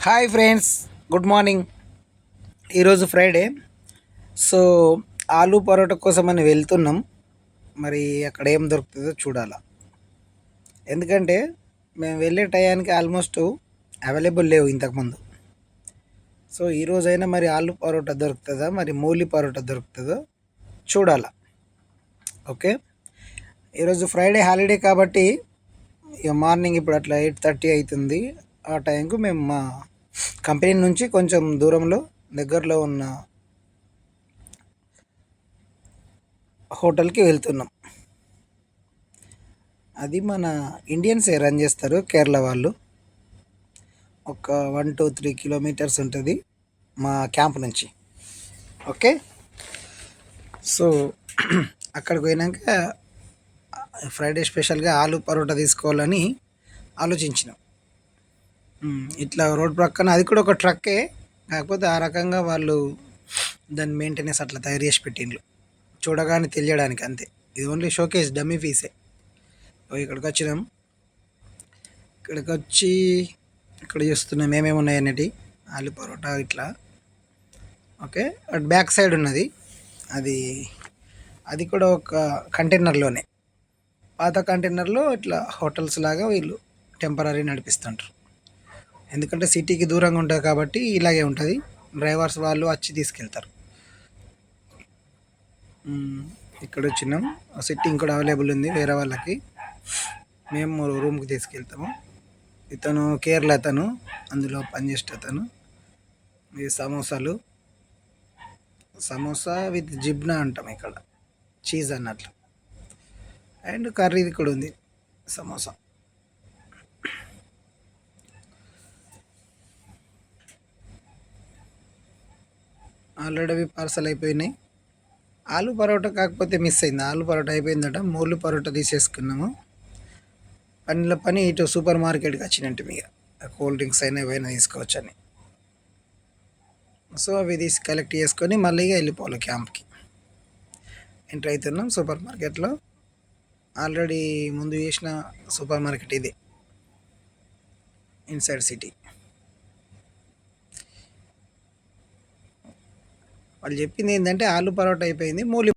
Hi friends good morning. ఈరోజు Friday. So aloo paratha కోసం అని వెళ్తున్నాం. మరి అక్కడ ఏం దొరుకుతుందో చూడాలా. ఎందుకంటే మేము వెళ్ళే టయానికి ఆల్మోస్ట్ అవైలబుల్ లేవు ఇంతకుముందు. సో ఈరోజైనా మరి ఆలు పరోటా దొరుకుతుందా? మరి మూలి పరోటా దొరుకుతుందో చూడాలా. ఓకే? ఈరోజు ఫ్రైడే హాలిడే కాబట్టి ఇక మార్నింగ్ ఇప్పుడు అట్లా ఎయిట్ థర్టీ అవుతుంది. ఆ టైంకు మేము మా కంపెనీ నుంచి కొంచెం దూరంలో దగ్గరలో ఉన్న హోటల్కి వెళ్తున్నాం. అది మన ఇండియన్సే రన్ చేస్తారు? కేరళ వాళ్ళు. ఒక వన్ టూ త్రీ కిలోమీటర్స్ ఉంటుంది మా క్యాంప్ నుంచి. ఓకే? సో అక్కడికి పోయినాక ఫ్రైడే స్పెషల్గా ఆలు పరోటా తీసుకోవాలని ఆలోచించినాం. ఇట్లా రోడ్ ప్రక్కన అది కూడా ఒక ట్రక్కే. కాకపోతే ఆ రకంగా వాళ్ళు దాని మెయింటెనెన్స్ అట్లా తయారు చేసి పెట్టిండ్రు చూడగానే తెలియడానికి అంతే. ఇది ఓన్లీ షోకేస్ డమ్మీ పీసే ఓ ఇక్కడికి వచ్చినాం. ఇక్కడికి వచ్చి ఇక్కడ చూస్తున్నాం ఏమేమి ఉన్నాయి అన్నటి. ఆలు పరోటా ఇట్లా. ఓకే అటు బ్యాక్ సైడ్ ఉన్నది. అది అది కూడా ఒక కంటైనర్లోనే పాత కంటైనర్లో ఇట్లా హోటల్స్ లాగా వీళ్ళు టెంపరీ నడిపిస్తుంటారు. ఎందుకంటే సిటీకి దూరంగా ఉంటుంది కాబట్టి ఇలాగే ఉంటుంది. డ్రైవర్స్ వాళ్ళు వచ్చి తీసుకెళ్తారు. ఇక్కడ వచ్చినాం. సిట్టింగ్ కూడా అవైలబుల్ ఉంది వేరే వాళ్ళకి. మేము రూమ్కి తీసుకెళ్తాము. ఇతను కేరళ అతను అందులో పనిచేసే అతను. ఇది సమోసాలు. సమోసా విత్ జిబ్నా అంటాం ఇక్కడ. చీజ్ అన్నట్లు. అండ్ కర్రీది కూడా ఉంది. సమోసా. ఆల్రెడీ అవి పార్సల్ అయిపోయినాయి. ఆలు పరోటా కాకపోతే మిస్ అయింది. ఆలు పరోటా అయిపోయిందట. మూలు పరోటా తీసేసుకున్నాము. పనిలో పని ఇటు సూపర్ మార్కెట్కి వచ్చినట్టు మీకు కూల్ డ్రింక్స్ అయినా ఏవైనా తీసుకోవచ్చని. సో అవి తీసి కలెక్ట్ చేసుకొని మళ్ళీ వెళ్ళిపోవాలి క్యాంప్కి. ఎంటర్ అవుతున్నాం సూపర్ మార్కెట్లో. ఆల్రెడీ ముందు చేసిన సూపర్ మార్కెట్ ఇది. Inside city. వాళ్ళు చెప్పింది ఏంటంటే ఆలు పరోటా అయిపోయింది మూలి